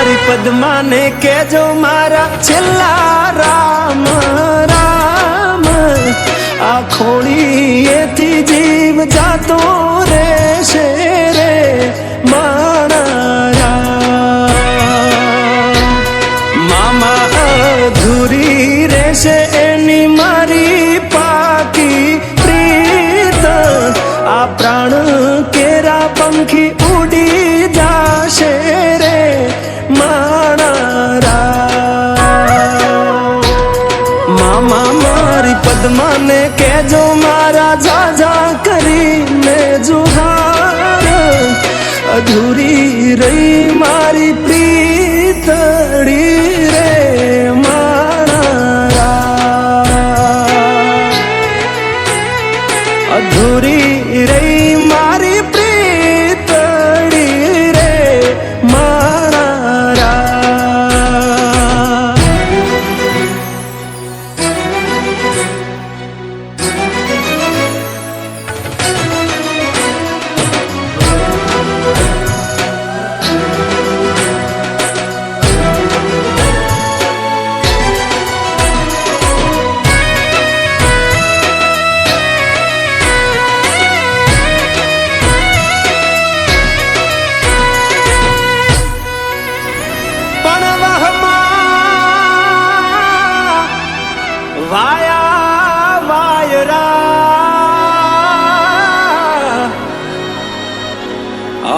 મારી પદ્માને કેજો મારા છેલ્લા રામ રામ. આ ખોળીએથી જીવ જાતો રહેશે રે મામા અધૂરી રહેશે એની મારી પાકી પ્રીત. આ પ્રાણ કેરા પંખી ઉડી જાશે. પદ્માને કેજો મારા જાજા કરીને જુહાર અધૂરી રહી મારી પ્રીતડી રે મારા રામ. અધૂરી રહી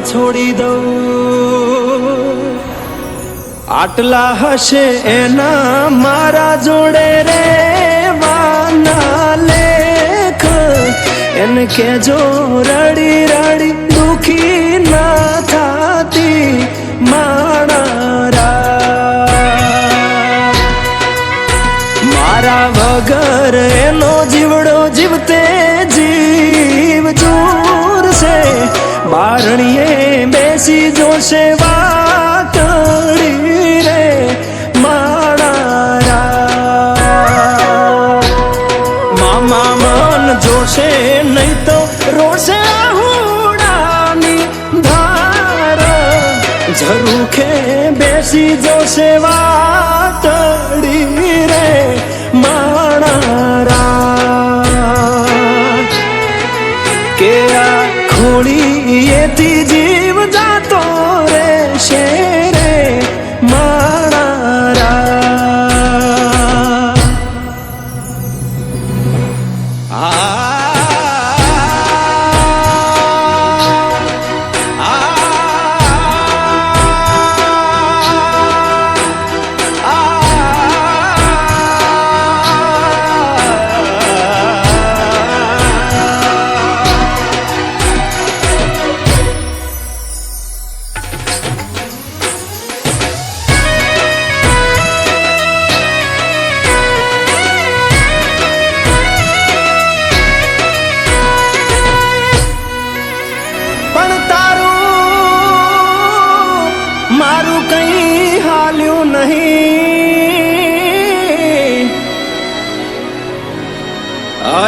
છોડી દઉં. આટલા હશે એના મારા જોડે રે લેખ. એને કેજો રડી રડી, દુખી ના થાતી માણારા. મારા વગર એનો જીવડો જીવતે બારણીએ બેસી જોશે વાતડી રે માણા રામ. મામા મન જોશે નહીં તો રોશે હુડાની ધાર ઝરૂખે બેસી જોશે વાતડી રે માણા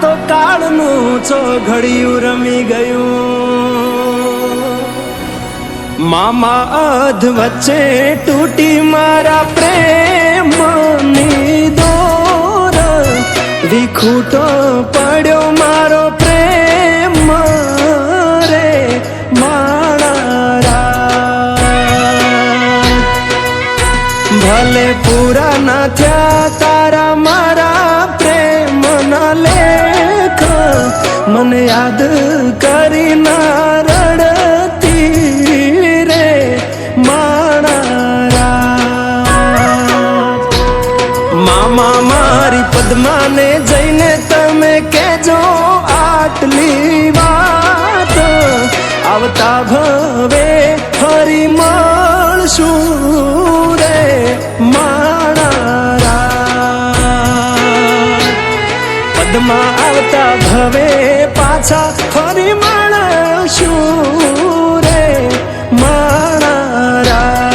તો કાળનું ચોઘડિયું રમી ગયું. મામા અધ વચ્ચે તૂટી મારા પ્રેમની દોર. વિખૂટો પડ્યો મારો પ્રેમ રે માણા ભલે પૂરા ના થયા તારા મારા યાદ કરી ના રડતી રે માણારા. મામા મારી પદ્માને જઈને તમે કેજો આટલી વાત. આવતા ભવે ફરી મળશું રે? યાદમાં આવતા હવે પાછા ફરી માણશું રે મારા